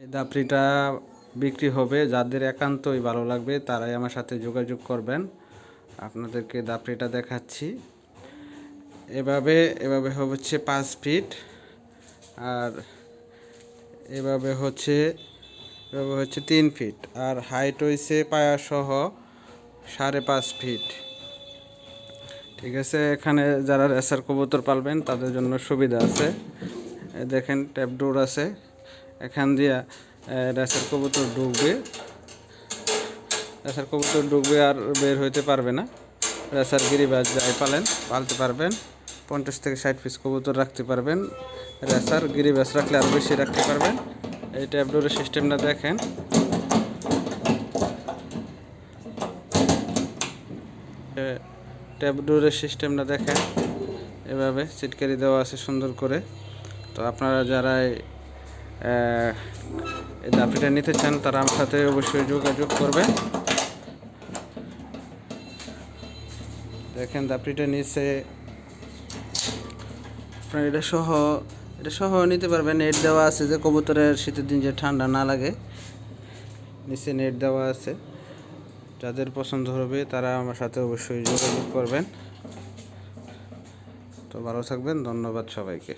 এই দাপড়িটা বিক্রি হবে, যাদের একান্তই ভালো লাগবে তারাই আমার সাথে যোগাযোগ করবেন। আপনাদেরকে দাপড়িটা দেখাচ্ছি। এভাবে এভাবে হচ্ছে পাঁচ ফিট। আর এভাবে হচ্ছে এভাবে হচ্ছে তিন ফিট। আর হাইট হইছে পায়া সহ সাড়ে পাঁচ ফিট। ঠিক আছে, এখানে যারা রেসার কবুতর পালবেন তাদের জন্য সুবিধা আছে। দেখেন, ট্যাপ ডোর আছে। এখান দিয়া রেসার কবুতর ডুববে রেসার কবুতর ডুববে আর বের হইতে পারবে না। রেসার গিরিবাজ যাই পালেন, পালতে পারবেন। পঞ্চাশ থেকে ষাট পিস কবুতর রাখতে পারবেন। রেসার গিরিবাজ রাখলে আরও বেশি রাখতে পারবেন। এই ট্যাপ ডোরের সিস্টেমটা দেখেন। ট্যাপ ডোরের সিস্টেমটা দেখেন। এভাবে সিটকারি দেওয়া আছে সুন্দর করে। তো আপনারা যারা দাপিটা নিতে চান তারা আমার সাথে অবশ্যই যোগাযোগ করবেন দেখেন দাপড়িটা নিচে আপনার এটা সহ এটা সহ নিতে পারবেন। নেট দেওয়া আছে যে কবুতরের শীতের দিন যে ঠান্ডা না লাগে, নিচে নেট দেওয়া আছে। যাদের পছন্দ হবে তারা আমার সাথে অবশ্যই যোগাযোগ করবেন। তো ভালো থাকবেন, ধন্যবাদ সবাইকে।